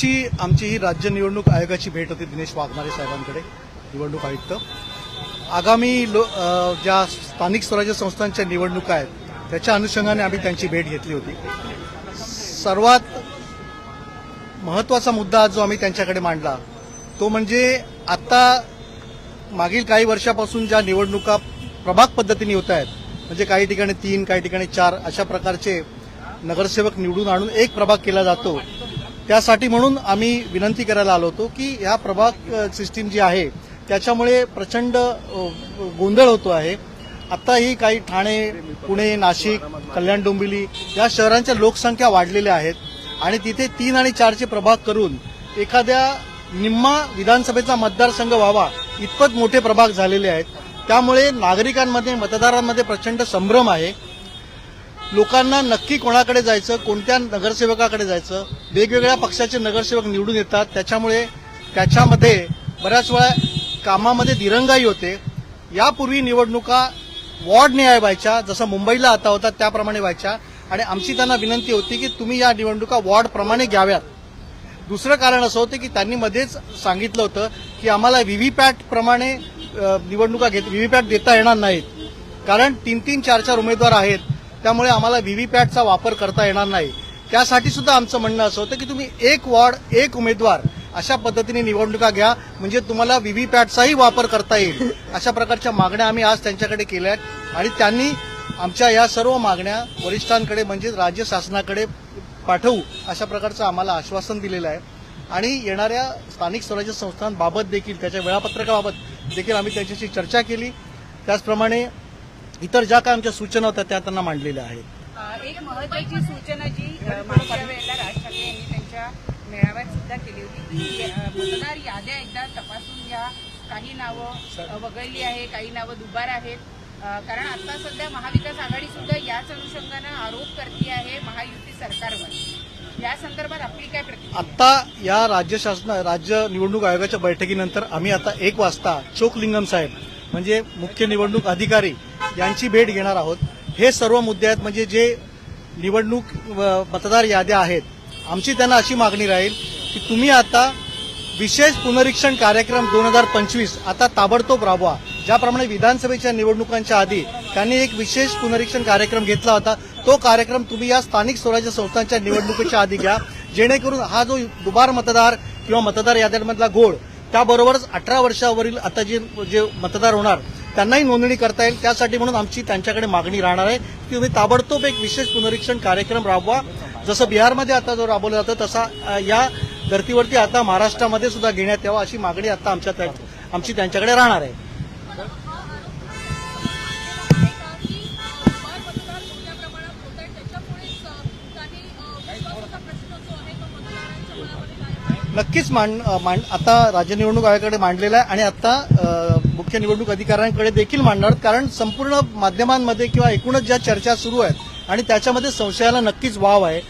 आजची आमची ही राज्य निवडणूक आयोगाची भेट होती दिनेश वाघमारे साहेबांकडे निवडणूक आयुक्त. आगामी लो ज्या स्थानिक स्वराज्य संस्थांच्या निवडणुका आहेत त्याच्या अनुषंगाने आम्ही त्यांची भेट घेतली होती. सर्वात महत्त्वाचा मुद्दा जो आम्ही त्यांच्याकडे मांडला तो म्हणजे आता मागील काही वर्षापासून ज्या निवडणुका प्रभाग पद्धतीने होत आहेत म्हणजे काही ठिकाणी तीन काही ठिकाणी चार अशा प्रकारचे नगरसेवक निवडून आणून एक प्रभाग केला जातो त्यासाठी म्हणून आम्ही विनंती करायला आलो होतो की ह्या प्रभाग सिस्टीम जी आहे त्याच्यामुळे प्रचंड गोंधळ होतो आहे. आत्ताही काही ठाणे पुणे नाशिक कल्याण डोंबिवली या शहरांच्या लोकसंख्या वाढलेल्या आहेत आणि तिथे तीन आणि चारचे प्रभाग करून एखाद्या निम्मा विधानसभेचा मतदारसंघ व्हावा इतपत मोठे प्रभाग झालेले आहेत. त्यामुळे नागरिकांमध्ये मतदारांमध्ये प्रचंड संभ्रम आहे. लोकांना नक्की कोणाकडे जायचं कोणत्या नगरसेवकाकडे जायचं वेगवेगळ्या पक्षाचे नगरसेवक निवडून येतात. त्याच्यामुळे त्याच्यामध्ये बऱ्याच वेळा कामामध्ये दिरंगाई होते. यापूर्वी निवडणुका वॉर्ड न्याय व्हायच्या जसं मुंबईला आता होता त्याप्रमाणे व्हायच्या. आणि आमची त्यांना विनंती होती की तुम्ही या निवडणुका वॉर्डप्रमाणे घ्याव्यात. दुसरं कारण असं होतं की त्यांनी मध्येच सांगितलं होतं की आम्हाला व्हीव्हीपॅट प्रमाणे निवडणुका घेत व्हीव्हीपॅट देता येणार नाहीत. कारण तीन तीन चार चार उमेदवार आहेत. त्यामुळे आम्हाला व्हीव्हीपॅटचा वापर करता येणार नाही. त्यासाठी सुद्धा आमचं म्हणणं असं होतं की तुम्ही एक वॉर्ड एक उमेदवार अशा पद्धतीने निवडणुका घ्या म्हणजे तुम्हाला व्हीव्हीपॅटचाही वापर करता येईल. अशा प्रकारच्या मागण्या आम्ही आज त्यांच्याकडे केल्या आहेत आणि त्यांनी आमच्या या सर्व मागण्या वरिष्ठांकडे म्हणजे राज्य शासनाकडे पाठवू अशा प्रकारचं आम्हाला आश्वासन दिलेलं आहे. आणि येणाऱ्या स्थानिक स्वराज्य संस्थांबाबत देखील त्याच्या वेळापत्रकाबाबत देखील आम्ही त्यांच्याशी चर्चा केली. त्याचप्रमाणे इतर ज्या काय आमच्या सूचना होत्या त्या त्यांना मांडलेल्या आहेत. एक महत्वाची सूचना जी मागच्या वेळेला राज ठाकरे यांनी त्यांच्या मेळाव्यात सुद्धा केली होती की मतदार याद्या एकदा तपासून घ्या. काही नावं वगळली आहे काही नावं दुबार आहेत. कारण आता सध्या महाविकास आघाडी सुद्धा याच अनुषंगानं आरोप करते आहे महायुती सरकारवर. या संदर्भात आपली काय प्रतिक्रिया? आता या राज्य शासन राज्य निवडणूक आयोगाच्या बैठकीनंतर आम्ही आता एक वाजता चोकलिंगम साहेब म्हणजे मुख्य निवडणूक अधिकारी यांची भेट घेणार आहोत. हे सर्व मुद्दे आहेत. म्हणजे जे निवडणूक मतदार याद्या आहेत आमची त्यांना अशी मागणी राहील की तुम्ही आता विशेष पुनरीक्षण कार्यक्रम दोन हजार पंचवीस आता ताबडतोब राबवा. ज्याप्रमाणे विधानसभेच्या निवडणुकांच्या आधी त्यांनी एक विशेष पुनरीक्षण कार्यक्रम घेतला होता. तो कार्यक्रम तुम्ही या स्थानिक स्वराज्य संस्थांच्या निवडणुकीच्या आधी घ्या. जेणेकरून हा जो दुबार मतदार किंवा मतदार याद्यांमधला घोळ त्याबरोबरच अठरा वर्षावरील आता जे जे मतदार होणार त्यांनाही नोंदणी करता येईल. त्यासाठी म्हणून आमची त्यांच्याकडे मागणी राहणार आहे की तुम्ही ताबडतोब एक विशेष पुनरीक्षण कार्यक्रम राबवा. जसं बिहारमध्ये आता जो राबवला जातो तसा या धर्तीवरती आता महाराष्ट्रामध्ये सुद्धा घेण्यात यावा अशी मागणी आता आमच्या त्या- आमची त्यांच्याकडे राहणार आहे. नक्कीच मांड मांड आता राज्य निवडणूक आयोगाकडे मांडलेला आहे आणि आता मुख्य निवडणूक अधिकाऱ्यांकडे देखील मांडणार कारण संपूर्ण माध्यमांमध्ये किंवा एकूणच ज्या चर्चा सुरू आहेत आणि त्याच्यामध्ये संशयाला नक्कीच वाव आहे.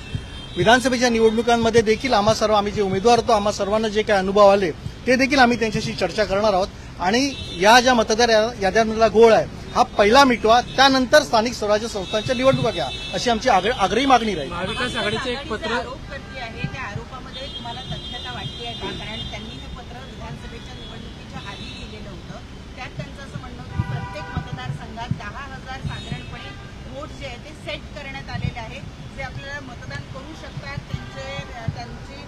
विधानसभेच्या निवडणुकांमध्ये देखील आम्हा सर्व आम्ही जे उमेदवार होतो आम्हा सर्वांना जे काही अनुभव आले ते देखील आम्ही त्यांच्याशी चर्चा करणार आहोत. आणि या ज्या मतदार या- याद्यांमधला गोळ आहे हा पहिला मिटवा. त्यानंतर स्थानिक स्वराज्य संस्थांच्या निवडणुका घ्या अशी आमची आग्रही मागणी राहील. महाविकास आघाडीचे एक पत्र जो आरोप करते आहे त्या आरोपामध्ये तुम्हाला तथ्यता वाटते आहे का कारण त्यांनी हे पत्र विधानसभेच्या निवडणुकीच्या आधी लिहिलेलं होतं त्यात त्यांचं असं म्हणणं होतं की प्रत्येक मतदारसंघात दहा हजार साधारणपणे वोट जे आहे ते सेट करण्यात आलेले आहे जे आपल्याला मतदान करू शकतात त्यांचे त्यांची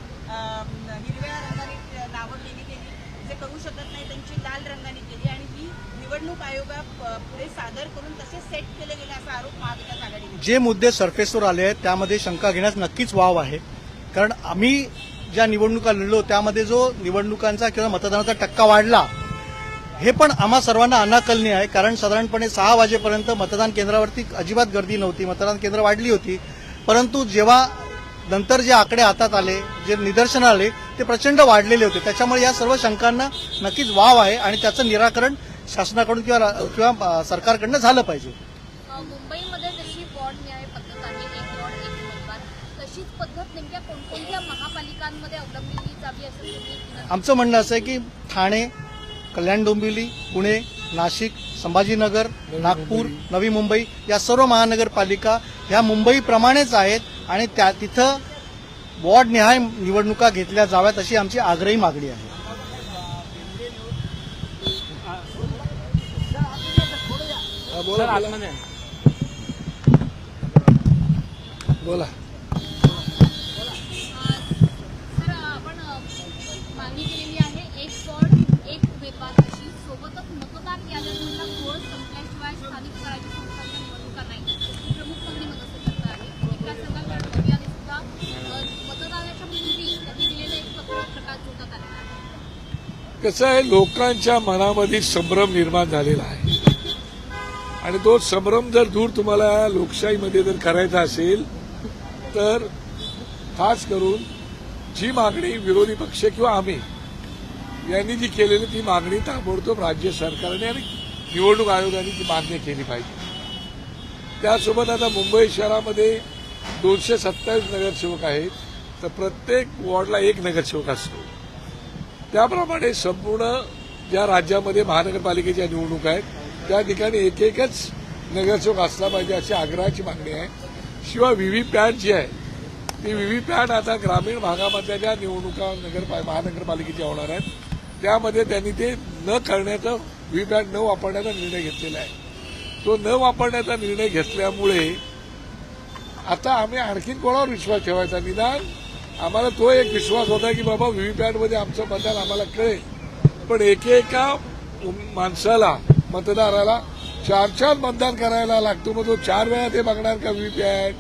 हिरव्या रंगाने नावं केली गेली. जे करू शकत नाही त्यांची लाल रंगाने केली. आणि ही निवडणूक आयोगा पुढे सादर करून तसे सेट केले गेले असा आरोप महाविकास आघाडीने जे मुद्दे सरफेसवर आले आहेत त्यामध्ये शंका घेण्यास नक्कीच वाव आहे. कारण आम्ही ज्या निवडणुका लढलो त्यामध्ये जो निवडणुकांचा किंवा मतदानाचा टक्का वाढला हे पण आम्हा सर्वांना अनाकलनीय आहे. कारण साधारणपणे सहा वाजेपर्यंत मतदान केंद्रावरती अजिबात गर्दी नव्हती. मतदान केंद्र वाढली होती. परंतु जेव्हा नंतर जे आकडे हातात आले जे निदर्शन आले ते प्रचंड वाढलेले होते. त्याच्यामुळे या सर्व शंकांना नक्कीच वाव आहे आणि त्याचं निराकरण शासनाकडून किंवा किंवा सरकारकडनं झालं पाहिजे. मुंबईमध्ये जशी वॉर्ड न्याय पद्धत आहे एक वॉर्ड एक मतदार तशीच पद्धत नेमक्या कोणकोणत्या महापालिकांमध्ये अवलंबली जावी असं आमचं म्हणणं असं आहे की ठाणे कल्याण डोंबिवली पुणे नाशिक संभाजीनगर नागपूर नवी मुंबई या सर्व महानगरपालिका ह्या मुंबईप्रमाणेच आहेत. आणि त्या तिथं वॉर्डनिहाय निवडणुका घेतल्या जाव्यात अशी आमची आग्रही मागणी आहे. आतमध्ये. बोला सर आपण अ, मागणी केलेली आहे एक वॉर्ड एक उमेदवार अशी सोबतच मतदार याद्यांमधला घोळ संपल्याशिवाय स्थानिक स्वराज्य संस्थांच्या निवडणुका नाही ही प्रमुख मागणी मनसेकरता आहे विकास संघाकडे आणि सुद्धा अ, मतदानाच्या पूर्वी त्यांनी दिलेलं एक पत्र प्रकाश जोडण्यात आलेला आहे कसं आहे लोकांच्या मनामध्ये संभ्रम निर्माण झालेला आहे. आणि तो संभ्रम जर दूर तुम्हाला लोकशाहीमध्ये जर करायचा असेल तर खास करून जी मागणी विरोधी पक्ष किंवा आम्ही यांनी जी केलेली ती मागणी ताबडतोब राज्य सरकारने आणि निवडणूक आयोगाने ती मान्य केली पाहिजे. त्यासोबत आता मुंबई शहरामध्ये दोनशे सत्तावीस नगरसेवक आहेत तर प्रत्येक वॉर्डला एक नगरसेवक असतो. त्याप्रमाणे संपूर्ण ज्या राज्यामध्ये महानगरपालिकेच्या निवडणूक आहेत त्या ठिकाणी एक एकच नगरसेवक असला पाहिजे अशी आग्रहाची मागणी आहे. शिवाय व्हीव्हीपॅट जी आहे ती व्हीव्हीपॅट आता ग्रामीण भागामधल्या ज्या निवडणुका नगर महानगरपालिकेच्या होणार आहेत त्यामध्ये त्यांनी ते न करण्याचा व्हीव्हीपॅट न वापरण्याचा निर्णय घेतलेला आहे. तो न वापरण्याचा निर्णय घेतल्यामुळे आता आम्ही आणखीन कोणावर विश्वास ठेवायचा? निदान आम्हाला तो एक विश्वास होता की बाबा व्हीव्हीपॅटमध्ये आमचं मतदान आम्हाला कळेल. पण एकेका माणसाला मतदाराला चार चार मतदान करायला लागतो. मग तो चार वेळा ते बघणार का व्हीव्हीपॅट?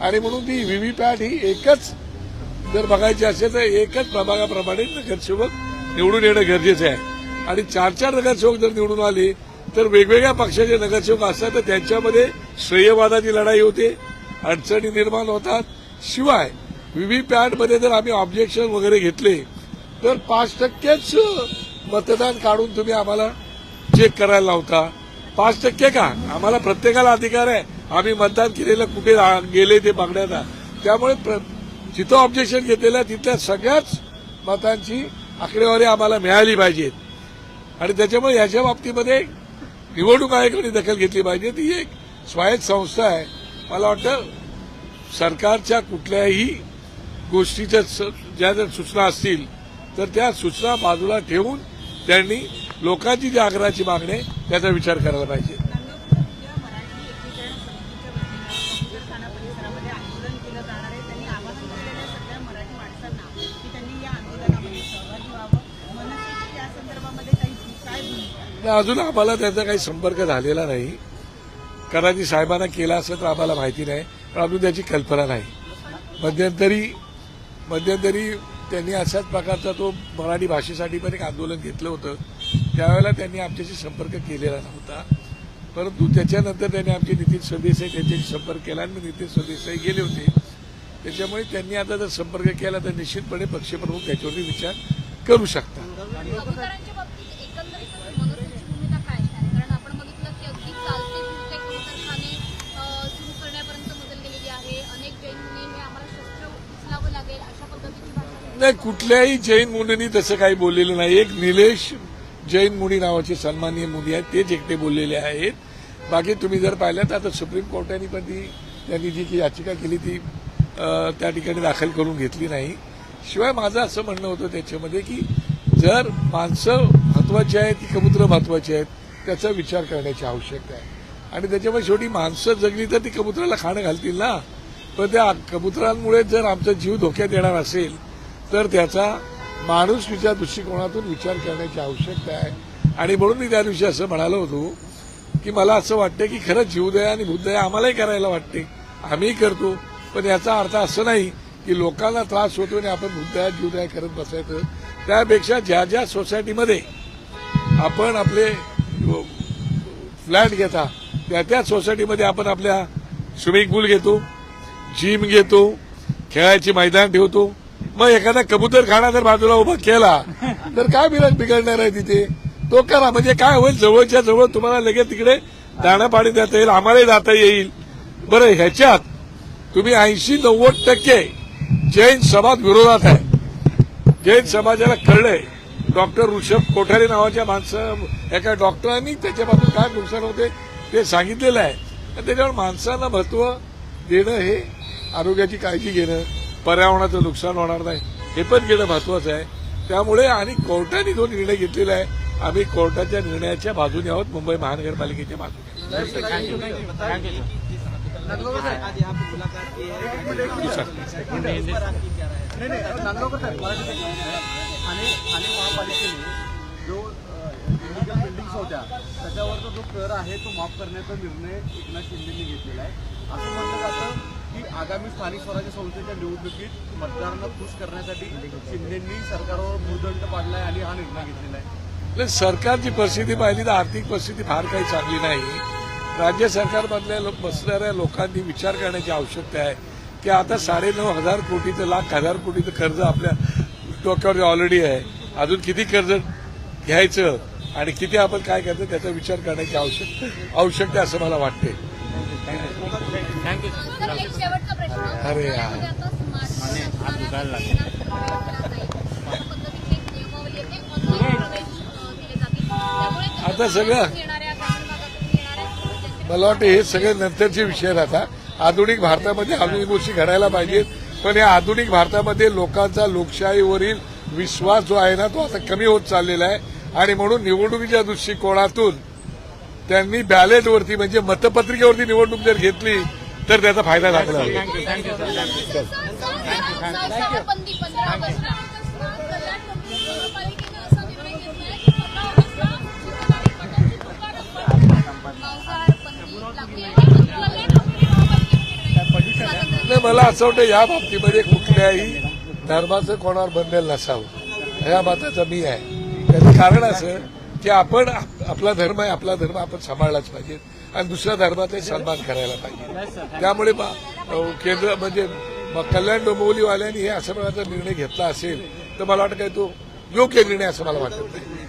आणि म्हणून ती व्हीव्हीपॅट ही एकच जर बघायची असेल तर एकच प्रभागाप्रमाणे नगरसेवक निवडून येणं गरजेचं आहे. आणि चार चार नगरसेवक जर निवडून आले तर वेगवेगळ्या पक्षाचे नगरसेवक असतात तर त्यांच्यामध्ये श्रेयवादाची लढाई होते अडचणी निर्माण होतात. शिवाय व्हीव्हीपॅटमध्ये जर आम्ही ऑब्जेक्शन वगैरे घेतले तर पाच टक्केच मतदान काढून तुम्ही आम्हाला चेक करायला लावता. पाच टक्के का? आम्हाला प्रत्येकाला अधिकार आहे. आम्ही मतदान केलेलं कुठे गेले ते बघण्याचा. त्यामुळे प्र- जिथं ऑब्जेक्शन घेतलेलं आहे तिथल्या सगळ्याच मतांची आकडेवारी आम्हाला मिळाली पाहिजेत. आणि त्याच्यामुळे याच्या बाबतीमध्ये निवडणूक आयोगाने दखल घेतली पाहिजे. ती एक स्वायत्त संस्था आहे. मला वाटतं सरकारच्या कुठल्याही गोष्टीच्या स- ज्या जर सूचना असतील तर त्या सूचना बाजूला ठेवून त्यांनी लोकांची जी आग्रहाची मागणी आहे त्याचा विचार करायला पाहिजे. अजून आम्हाला त्याचा काही संपर्क झालेला नाही. कदाचित साहेबांना केला असं तर आम्हाला माहिती नाही पण अजून त्याची कल्पना नाही. मध्यंतरी मध्यंतरी त्यांनी अशाच प्रकारचा तो मराठी भाषेसाठी पण एक आंदोलन घेतलं होतं. त्यावेळेला त्यांनी आमच्याशी संपर्क केलेला नव्हता. परंतु त्याच्यानंतर त्यांनी आमचे नितीन सरदेसाई त्यांच्याशी संपर्क केला आणि नितीन सरदेसाई गेले होते. त्याच्यामुळे त्यांनी आता जर संपर्क केला तर निश्चितपणे पक्षप्रमुख त्याच्यावरती विचार करू शकतात. नाही कुठल्याही जैन मुनींनी तसं काही बोललेलं नाही. एक निलेश जैन मुनी नावाचे सन्माननीय मुनी आहेत तेच एकटे बोललेले आहेत. बाकी तुम्ही जर पाहिलं तर आता सुप्रीम कोर्टाने पण ती त्यांनी जी याचिका केली ती त्या ठिकाणी दाखल करून घेतली नाही. शिवाय माझं असं म्हणणं होतं त्याच्यामध्ये की जर माणसं महत्वाची आहेत की कबुत्र महत्वाची आहेत त्याचा विचार करण्याची आवश्यकता आहे. आणि त्याच्यामुळे शेवटी माणसं जगली तर ती कबुतराला खाणं घालतील ना. पण त्या कबुतरांमुळे जर आमचा जीव धोक्यात येणार असेल तर त्याचा माणुसकीच्या दृष्टिकोनातून विचार करण्याची आवश्यकता आहे. आणि म्हणून मी त्या दिवशी असं म्हणालो होतो की मला असं वाटतं की खरंच जीवदया आणि बुद्धया आम्हालाही करायला वाटते. आम्ही करतो. पण याचा अर्थ असं नाही की लोकांना त्रास होतो आणि आपण बुद्धया जीवदया करत बसायचं. त्यापेक्षा ज्या ज्या सोसायटीमध्ये आपण आपले फ्लॅट घेता त्या त्या सोसायटीमध्ये आपण आपल्या स्विमिंग पूल घेतो जिम घेतो खेळायची मैदान ठेवतो मग एखादा कबूतरखाना जर बाजूला उभा केला तर काय बिराग बिघडणार आहे तिथे? तो करा. म्हणजे काय होईल? जवळच्या जवळ तुम्हाला लगेच तिकडे दाणा पाणी देता येईल आम्हालाही जाता येईल. बरं ह्याच्यात तुम्ही ऐंशी नव्वद टक्के जैन समाज विरोधात आहे. जैन समाजाला कळलंय. डॉक्टर ऋषभ कोठारे नावाच्या माणसं एका डॉक्टरांनी त्याच्यापासून काय नुकसान होते ते सांगितलेलं आहे. त्याच्यावर माणसांना महत्त्व देणं हे आरोग्याची काळजी घेणं पर्यावरणाचं नुकसान होणार नाही. हे पण घेणं महत्वाचं आहे. त्यामुळे आणि कोर्टाने जो निर्णय घेतलेला आहे आम्ही कोर्टाच्या निर्णयाच्या बाजूने आहोत. मुंबई महानगरपालिकेच्या बाजूने. होत्या त्याच्यावरचा जो कर आहे तो माफ करण्याचा निर्णय एकनाथ शिंदेनी घेतलेला आहे. असं म्हटलं जातं की आगामी स्थानिक स्वराज्य संस्थेच्या निवडणुकीत मतदारांना खुश करण्यासाठी शिंदेंनी सरकारवर भूदंड पाडलाय आणि हा निर्णय घेतलेला आहे. नाही, सरकारची परिस्थिती पाहिली तर आर्थिक परिस्थिती फार काही चांगली नाही. राज्य सरकारमधल्या लो- बसणाऱ्या लोकांनी विचार करण्याची आवश्यकता आहे. की आता साडेनऊ हजार कोटीचं लाख हजार कोटीचं कर्ज आपल्या डोक्यावर ऑलरेडी आहे. अजून किती कर्ज घ्यायचं आणि किती आपण काय करायचं त्याचा विचार करण्याची आवश्यक आवश्यकता आहे असं मला वाटते एक शेवटचा प्रश्न. अरे यार. पुण्यामध्ये आता सगळं- मला वाटतं हे सगळे नंतरचे विषय आहेत आता. आधुनिक भारतामध्ये आधुनिक गोष्टी घडायला पाहिजेत. पण या आधुनिक भारतामध्ये लोकांचा लोकशाहीवरील विश्वास जो आहे ना तो आता कमी होत चाललेला आहे. आणि म्हणून निवडणुकीच्या दृष्टिकोनातून त्यांनी बॅलेटवरती म्हणजे मतपत्रिकेवरती निवडणूक जर घेतली तर त्याचा फायदा झाला. नाही मला असं वाटतं या बाबतीमध्ये कुठल्याही धर्माचं कोणावर बंधन नसावं. या मताचं मी आहे. त्याचं कारण असं की आपण आप- आपला धर्म आहे आपला धर्म आपण सांभाळलाच पाहिजे. आणि दुसऱ्या धर्माचा सन्मान करायला पाहिजे. त्यामुळे केंद्र म्हणजे कल्याण डोंबिवलीवाल्यांनी हे अशा प्रकारचा निर्णय घेतला असेल तर मला वाटतं काय तो योग्य निर्णय असं मला वाटत नाही.